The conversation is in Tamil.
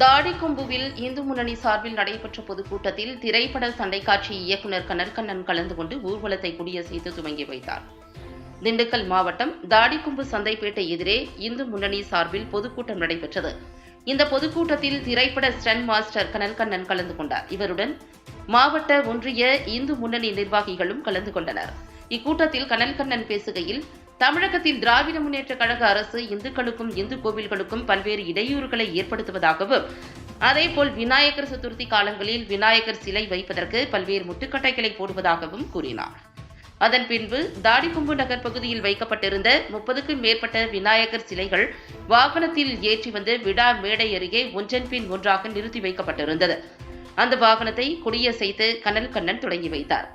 தாடிக்கொம்புவில் இந்து முன்னணி சார்பில் நடைபெற்ற பொதுக்கூட்டத்தில் திரைப்பட சண்டை காட்சி இயக்குநர் கனற்கண்ணன் கலந்து கொண்டு ஊர்வலத்தை குடியசைத்து துவங்கி வைத்தார். திண்டுக்கல் மாவட்டம் தாடிக்கொம்பு சந்தைப்பேட்டை எதிரே இந்து முன்னணி சார்பில் பொதுக்கூட்டம் நடைபெற்றது. இந்த பொதுக்கூட்டத்தில் திரைப்பட ஸ்டன் மாஸ்டர் கனல்கண்ணன் கலந்து கொண்டார். இவருடன் மாவட்ட ஒன்றிய இந்து முன்னணி நிர்வாகிகளும் கலந்து கொண்டனர். இக்கூட்டத்தில் கனல்கண்ணன் பேசுகையில் தமிழகத்தில் திராவிட முன்னேற்ற கழக அரசு இந்துக்களுக்கும் இந்து கோவில்களுக்கும் பல்வேறு இடையூறுகளை ஏற்படுத்துவதாகவும் அதேபோல் விநாயகர் சதுர்த்தி காலங்களில் விநாயகர் சிலை வைப்பதற்கு பல்வேறு முட்டுக்கட்டைகளை போடுவதாகவும் கூறினார். அதன் பின்பு தாடிக்கும்பு நகர் பகுதியில் வைக்கப்பட்டிருந்த முப்பதுக்கும் மேற்பட்ட விநாயகர் சிலைகள் வாகனத்தில் ஏற்றி வந்து விடா மேடை அருகே ஒன்றன் பின் ஒன்றாக நிறுத்தி வைக்கப்பட்டிருந்தது. அந்த வாகனத்தை கொடியசைத்து கனல் கண்ணன் தொடங்கி வைத்தார்.